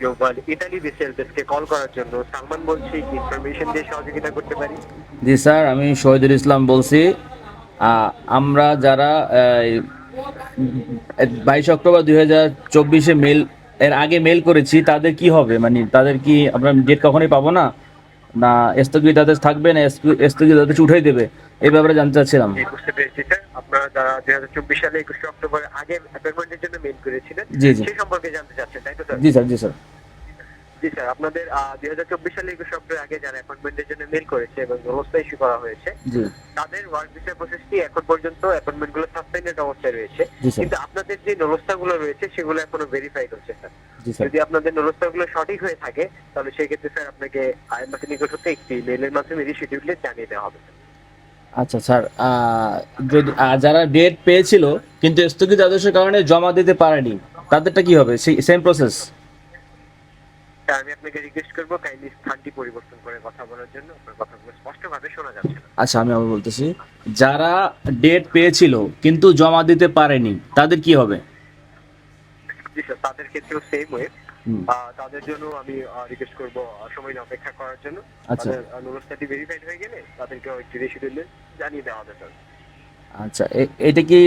Global Italy call করার জন্য সালমান বলছি ইনফরমেশন দিয়ে সহযোগিতা করতে পারি? জি স্যার আমি শহীদুল ইসলাম বলছি। আমরা যারা বাইশ অক্টোবর দুই হাজার চব্বিশে মেল এর আগে মেল করেছি তাদের কি হবে? মানে তাদের কি আমরা ডেট কখনোই পাবো না? না স্থগিতাদেশ থাকবে না স্থগিতাদেশ উঠাই দেবে। এই ব্যাপারে জানতে চাচ্ছিলাম। বুঝতে পেরেছি। আপনারা যারা দুই হাজার চব্বিশ সালে একুশে অক্টোবর আগে অ্যাপয়েন্টমেন্টের জন্য মেল করেছিলেন। সেই সম্পর্কে জানতে চাচ্ছেন তাই তো স্যার জি স্যার জি স্যার জি স্যার আপনাদের দুই হাজার চব্বিশ সালে একুশে অক্টোবর আগে যারা অ্যাপয়েন্টমেন্টের জন্য মেল করেছে এবং ব্যবস্থা ইস্যু করা হয়েছে তাদের ওয়ার্ক ভিসা প্রসেসটি এখন পর্যন্ত অ্যাপয়েন্টমেন্টগুলো সাসপেন্ডেড অবস্থায় রয়েছে। কিন্তু আপনাদের যে নলস্তা গুলো রয়েছে সেগুলো এখনও ভেরিফাই করছে স্যার যদি আপনাদের নলস্তা গুলো সঠিক হয়ে থাকে তাহলে সেই ক্ষেত্রে স্যার আপনাকে আইএমএসি নিকট হতে একটি মেলের মাধ্যমে রিশিডিউলে জানিয়ে দেওয়া হবে আচ্ছা স্যার যদি যারা ডেট পেয়েছিল কিন্তু স্থগিত আদেশের কারণে জমা দিতে পারেনি তাদেরটা কি হবে? সেই সেম প্রসেস আমি আপনাকে রিকোয়েস্ট করব কাইন্ডলি স্থানটি পরিবর্তন করে কথা বলার জন্য। আপনার কথাগুলো স্পষ্টভাবে শোনা যাচ্ছে না। আচ্ছা আমি আবার বলতেছি যারা ডেট পেয়েছিল কিন্তু জমা দিতে পারেনি তাদের কি হবে? জি স্যার তাদের ক্ষেত্রেও সেম ওয়ে তাদের জন্য আমি রিকোয়েস্ট করব সময় নিয়ে অপেক্ষা করার জন্য। আচ্ছা। তাদের নলস্তাটি ভেরিফাইড হয়ে গেলে তাদেরকে একটি রিশিডিউলে জানিয়ে দেওয়া হবে স্যার আচ্ছা এটা কি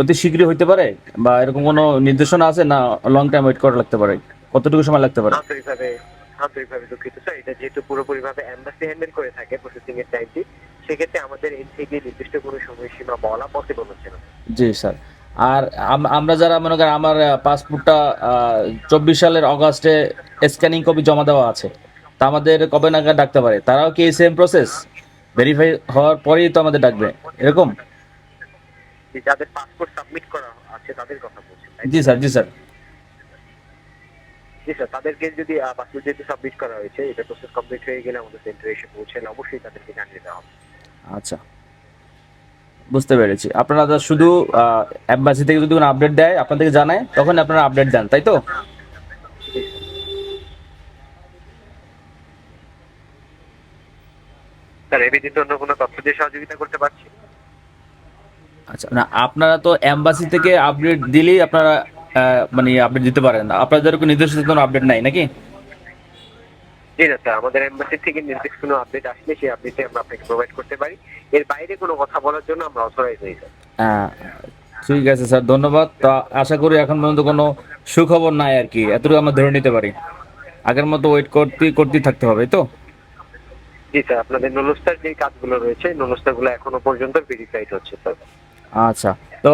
অতি শীঘ্রই হইতে পারে? বা এরকম কোনো নির্দেশনা আছে না লং টাইম ওয়েট করা লাগতে পারে? কতটুকু সময় লাগতে পারে? আন্তরিকভাবে দুঃখিত স্যার এটা যেহেতু পুরোপুরিভাবে এম্বাসি হ্যান্ডেল করে থাকে প্রসেসিং এর টাইমটি সেক্ষেত্রে আমাদের এর থেকে নির্দিষ্ট কোনো সময়সীমা বলা পসিবল হচ্ছে না। জি স্যার আর আম- আমরা যারা মনে করেন আমার পাসপোর্টটা চব্বিশ সালের অগাস্টে স্ক্যানিং কপি জমা দেওয়া আছে তা আমাদের কবে নাগাদ ডাকতে পারে? তারাও কি এই সেম প্রসেস ভেরিফাই হওয়ার পরেই তো আমাদের ডাকবে এরকম? যাদের পাসপোর্ট সাবমিট করা আছে তাদের কথা বলছি জি স্যার জি স্যার। জি স্যার তাদেরকে যদি পাসপোর্ট যেহেতু সাবমিট করা হয়েছে এটা প্রসেস কমপ্লিট হয়ে গেলে আমাদের সেন্টারে এসে পৌঁছালে অবশ্যই তাদেরকে জানিয়ে দেওয়া হবে। আচ্ছা। বুঝতে পেরেছি। আপনারা শুধু অ্যাম্বাসি থেকে যদি কোনো আপডেট দেয় আপনাদেরকে জানায় তখন আপনারা আপডেট দেন তাই তো? স্যার এ ব্যতীত অন্য কোনো তথ্য দিয়ে সহযোগিতা করতে পারছি? আচ্ছা না আপনারা তো অ্যাম্বাসি থেকে আপডেট দিলেই আপনারা মানে আপডেট দিতে পারেন। আপনাদের কোনো নির্দিষ্ট কোনো আপডেট নাই নাকি? জি না স্যার আমাদের এম্বাসি থেকে নির্দিষ্ট কোনো আপডেট আসলে সেই আপডেটে আমরা আপনাকে প্রোভাইড করতে পারি। এর বাইরে কোনো কথা বলার জন্য আমরা অথরাইজ হই স্যার ঠিক আছে স্যার ধন্যবাদ। তো আশা করি এখন পর্যন্ত কোনো সুখবর নাই আর কি এতটুকু আমরা ধরে নিতে পারি। আগের মতো ওয়েট করতে করতেই থাকতে হবে তো? জি স্যার আপনাদের নলস্টার যে কাজগুলো রয়েছে নলস্টারগুলো এখনও পর্যন্ত ভেরিফাইড হচ্ছে স্যার আচ্ছা তো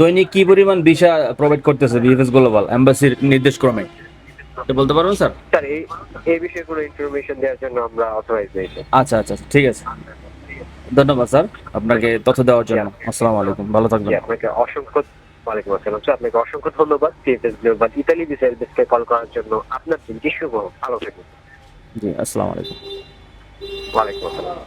দৈনিক কি পরিমাণ ভিসা প্রোভাইড করতেছে বিএফএস গ্লোবাল এম্বাসির নির্দেশ ক্রমে এটা বলতে পারবেন স্যার? স্যার এই এই বিষয়ে কোনো ইনফরমেশন দেওয়ার জন্য আমরা অথরাইজ হই আচ্ছা আচ্ছা ঠিক আছে। ধন্যবাদ স্যার আপনাকে তথ্য দেওয়ার জন্য। আসসালামু আলাইকুম ভালো থাকবেন। আপনাকে অসংখ্য ওয়ালাইকুম আসসালাম। স্যার আপনাকে অসংখ্য ধন্যবাদ। সিএফএস ইতালি বিসাইলদেরকে কল করার জন্য আপনার দিনটি শুভ। ভালো থাকুন জি আসসালামু আলাইকুম। ওয়ালাইকুম আসসালাম।